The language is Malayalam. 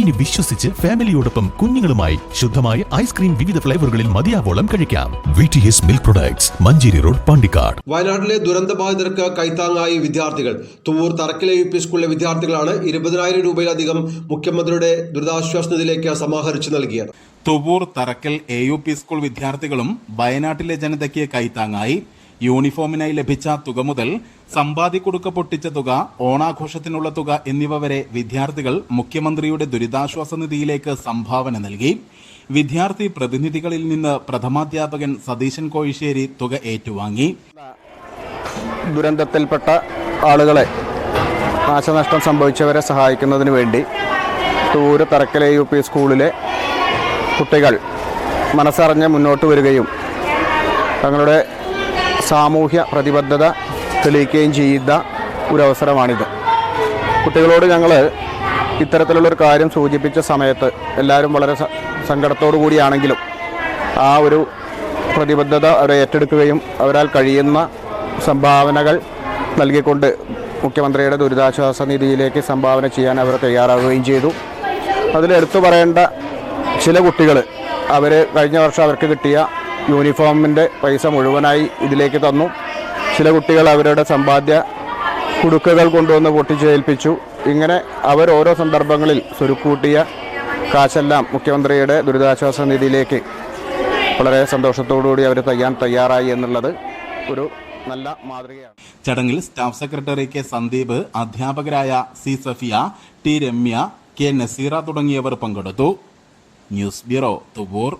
ഇനി വിശ്വസിച്ച് ഫാമിലിയോടൊപ്പം കുഞ്ഞുങ്ങളുമായി ശുദ്ധമായ ഐസ്ക്രീം വിവിധ ഫ്ലേവറുകളിൽ മതിയാവോളം കഴിക്കാം. V T S milk products Manjeri road Pandikkad. വയനാട്ടിലെ ദുരന്തബാധിതർക്ക് കൈത്താങ്ങായി വിദ്യാർത്ഥികൾ. തുവൂർ തറക്കിലെ യു പി സ്കൂളിലെ വിദ്യാർത്ഥികളാണ് ഇരുപതിനായിരം രൂപയിലധികം മുഖ്യമന്ത്രിയുടെ ദുരിതാശ്വാസ നിധിയിലേക്ക് സമാഹരിച്ചു നൽകിയത്. Thuvvur Tharakkal A U P school വിദ്യാർത്ഥികളും വയനാട്ടിലെ ജനതയ്ക്ക് കൈത്താങ്ങായി. യൂണിഫോമിനായി ലഭിച്ച തുക മുതൽ സമ്പാദി കൊടുക്ക പൊട്ടിച്ച തുക ഓണാഘോഷത്തിനുള്ള തുക എന്നിവ വരെ വിദ്യാർത്ഥികൾ മുഖ്യമന്ത്രിയുടെ ദുരിതാശ്വാസ നിധിയിലേക്ക് സംഭാവന നൽകി. വിദ്യാർത്ഥി പ്രതിനിധികളിൽ നിന്ന് പ്രഥമാധ്യാപകൻ സതീശൻ കോഴിശ്ശേരി തുക ഏറ്റുവാങ്ങി. ദുരന്തത്തിൽപ്പെട്ട ആളുകളെ നാശനഷ്ടം സംഭവിച്ചവരെ സഹായിക്കുന്നതിന് വേണ്ടി തൂര് തറക്കലെ യു പി സ്കൂളിലെ കുട്ടികൾ മനസ്സറിഞ്ഞ് മുന്നോട്ട് വരികയും തങ്ങളുടെ സാമൂഹ്യ പ്രതിബദ്ധത തെളിയിക്കുകയും ചെയ്ത ഒരു അവസരമാണിത് കുട്ടികളോട് ഞങ്ങൾ ഇത്തരത്തിലുള്ളൊരു കാര്യം സൂചിപ്പിച്ച സമയത്ത് എല്ലാവരും വളരെ സങ്കടത്തോടു കൂടിയാണെങ്കിലും ആ ഒരു പ്രതിബദ്ധത അവരെ ഏറ്റെടുക്കുകയും അവരാൽ കഴിയുന്ന സംഭാവനകൾ നൽകിക്കൊണ്ട് മുഖ്യമന്ത്രിയുടെ ദുരിതാശ്വാസ നിധിയിലേക്ക് സംഭാവന ചെയ്യാൻ അവർ തയ്യാറാവുകയും ചെയ്തു. അതിലെടുത്തു പറയേണ്ട ചില കുട്ടികൾ അവർ കഴിഞ്ഞ വർഷം അവർക്ക് കിട്ടിയ യൂണിഫോമിന്റെ പൈസ മുഴുവനായി ഇതിലേക്ക് തന്നു. ചില കുട്ടികൾ അവരുടെ സമ്പാദ്യ കുടുക്കകൾ കൊണ്ടുവന്ന് പൊട്ടിച്ചേൽപ്പിച്ചു. ഇങ്ങനെ അവർ ഓരോ സന്ദർഭങ്ങളിൽ സ്വരുക്കൂട്ടിയ കാശെല്ലാം മുഖ്യമന്ത്രിയുടെ ദുരിതാശ്വാസ നിധിയിലേക്ക് വളരെ സന്തോഷത്തോടുകൂടി അവർ തയ്യാൻ തയ്യാറായി എന്നുള്ളത് ഒരു നല്ല മാതൃകയാണ്. ചടങ്ങിൽ സ്റ്റാഫ് സെക്രട്ടറി കെ സന്ദീപ് അധ്യാപകരായ C Safiya T Ramya K Naseera തുടങ്ങിയവർ പങ്കെടുത്തു. News bureau Thuvvur.